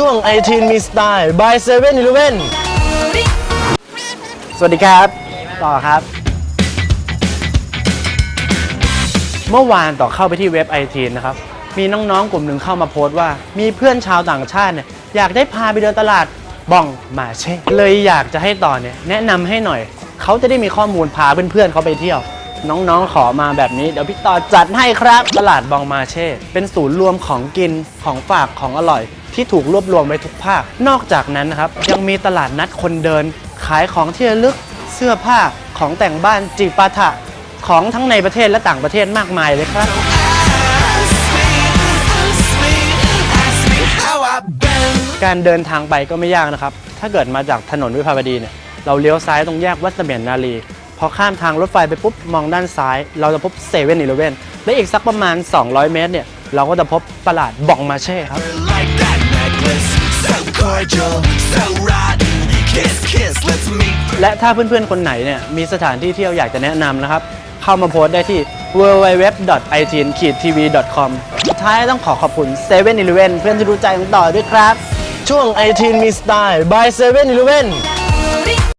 ช่วงไอทีนมีสไตล์ by 7 e เ e ่ e อสวัสดีครับ ต่อครับ เมื่อวานต่อเข้าไปที่เว็บไอทีนนะครับ มีน้องๆ กลุ่มหนึ่งเข้ามาโพสต์ว่า มีเพื่อนชาวต่างชาติเนี่ยอยากได้พาไปเดินตลาดบ่องมาเช่เลยอยากจะให้ต่อเนี่ยแนะนำให้หน่อย เขาจะได้มีข้อมูลพาเพื่อนๆเขาไปเที่ยว น้องๆ ขอมาแบบนี้ เดี๋ยวพี่ต่อจัดให้ครับ ตลาดบองมาเช่ เป็นศูนย์รวมของกินของฝากของอร่อย ที่ถูกรวบรวมไว้ทุกภาค นอกจากนั้นนะครับ ยังมีตลาดนัดคนเดิน ขายของที่ระลึกเสื้อผ้าของแต่งบ้านจิปาถะของทั้งในประเทศและต่างประเทศมากมายเลยครับ การเดินทางไปก็ไม่ยากนะครับ ถ้าเกิดมาจากถนนวิภาวดีเนี่ย เราเลี้ยวซ้ายตรงแยกวัดเสมียนนารี อข้ามทางรถไฟไปปุ๊บมองด้านซ้าย เราจะพบเซเว่นอีเลเว่นและอีกสักประมาณ 200 เมตรเนี่ย เราก็จะพบตลาดบองมาเช่ครับ like that necklace. So cordial, so rotten. Kiss, kiss, let's meet. และถ้าเพื่อนๆ คนไหนเนี่ย มีสถานที่เที่ยวอยากจะแนะนำนะครับ เข้ามาโพสต์ได้ที่ www.itin-tv.com สุดท้ายต้องขอขอบคุณ7 e เ e ่ e เพื่อนที่รู้ใจของต่อด้วยครับ ช่วงไอทีนมีสไตล์ by 7 e เ e ่ e